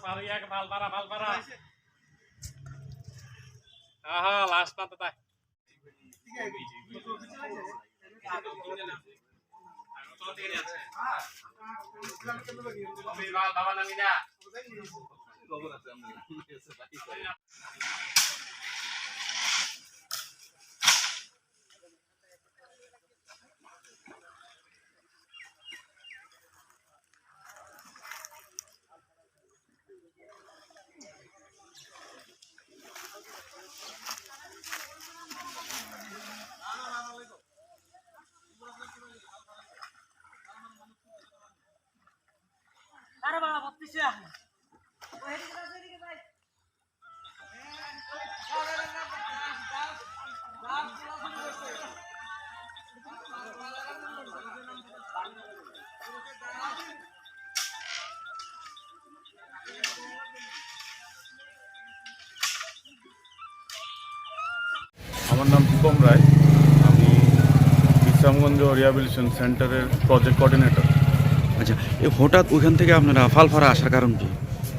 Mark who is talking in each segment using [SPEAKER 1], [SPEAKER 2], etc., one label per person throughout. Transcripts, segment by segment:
[SPEAKER 1] সারিয়াকে ভালো পারা ভালো পারা আহা লাস্ট পাতা তাই বাবা নামি না
[SPEAKER 2] আমার নাম শুভম রায়। আমি বিশ্রামগঞ্জ রিহাবিলিটেশন সেন্টারের প্রজেক্ট কোঅর্ডিনেটর
[SPEAKER 3] আচ্ছা এই হঠাৎ ওইখান থেকে আপনারা ফালফারা আসার কারণ কি?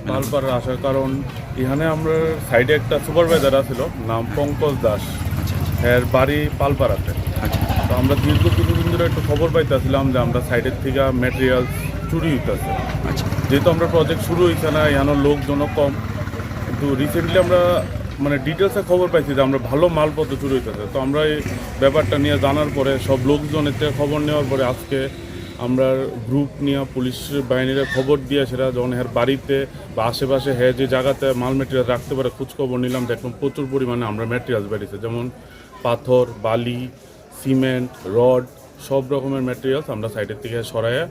[SPEAKER 2] পালপাড়া আসার কারণ এখানে আমরা সাইডে একটা সুপারভাইজার আছিল নাম পঙ্কজ দাস।
[SPEAKER 3] আচ্ছা
[SPEAKER 2] এর বাড়ি পালপাড়াতে।
[SPEAKER 3] আচ্ছা।
[SPEAKER 2] তো আমরা দীর্ঘ কিছুদিন ধরে একটু খবর পাইতেছিলাম যে আমরা সাইডের থেকে ম্যাটেরিয়াল চুরি হইতেছে।
[SPEAKER 3] আচ্ছা।
[SPEAKER 2] যেহেতু আমরা প্রজেক্ট শুরু হয়েছে না এখানে লোকজনও কম। কিন্তু রিসেন্টলি আমরা মানে ডিটেলসে খবর পাইছি যে আমরা ভালো মালপত্র চুরি হইতেছে। তো আমরা এই ব্যাপারটা নিয়ে জানার পরে সব লোকজনের থেকে খবর নেওয়ার পরে আজকে আমরা গ্রুপ নিয়ে পুলিশ বাহিনীরা খবর দিয়ে সেটা যখন হ্যার বাড়িতে বা আশেপাশে হ্যাঁ যে জায়গাতে মাল মেটেরিয়াল রাখতে পারে খোঁজখবর নিলাম দেখলাম প্রচুর পরিমাণে আমরা মেটেরিয়ালস বেরিয়েছে। যেমন পাথর বালি সিমেন্ট রড সব রকমের মেটেরিয়ালস আমরা সাইডের থেকে সরাইয়া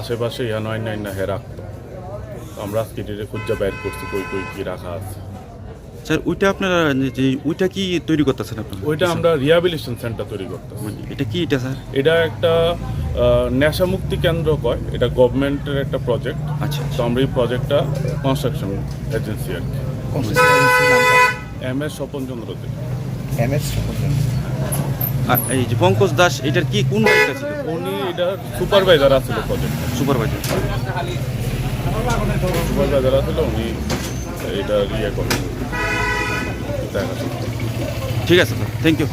[SPEAKER 2] আশেপাশে ইয়া নয় নয় না হ্যাঁ রাখতো তো আমরা আজকে এটা খুঁজা বাইর করছি কই কই কি রাখা আছে।
[SPEAKER 3] স্যার ওইটা আপনারা যে ওইটা কি তৈরি করতেছেন আপনারা?
[SPEAKER 2] ওইটা আমরা রিহাবিলিটেশন সেন্টার তৈরি করতেছি।
[SPEAKER 3] মানে এটা কি এটা স্যার?
[SPEAKER 2] এটা একটা আহ, নেশা মুক্তি কেন্দ্র কয়? এটা গভর্নমেন্টের একটা প্রজেক্ট
[SPEAKER 3] আচ্ছা
[SPEAKER 2] তো আমরা এই প্রজেক্টটা কনস্ট্রাকশন এজেন্সি আর কি। M S Swapan Chandra Dey.
[SPEAKER 3] আর এই যে পঙ্কজ দাস এটার কি কোন দায়িত্ব ছিল
[SPEAKER 2] উনি এটা সুপারভাইজার আছিল প্রজেক্ট
[SPEAKER 3] সুপারভাইজার
[SPEAKER 2] সুপারভাইজার আছিল উনি এটা ইয়ে করেন।
[SPEAKER 3] ঠিক আছে স্যার থ্যাংক ইউ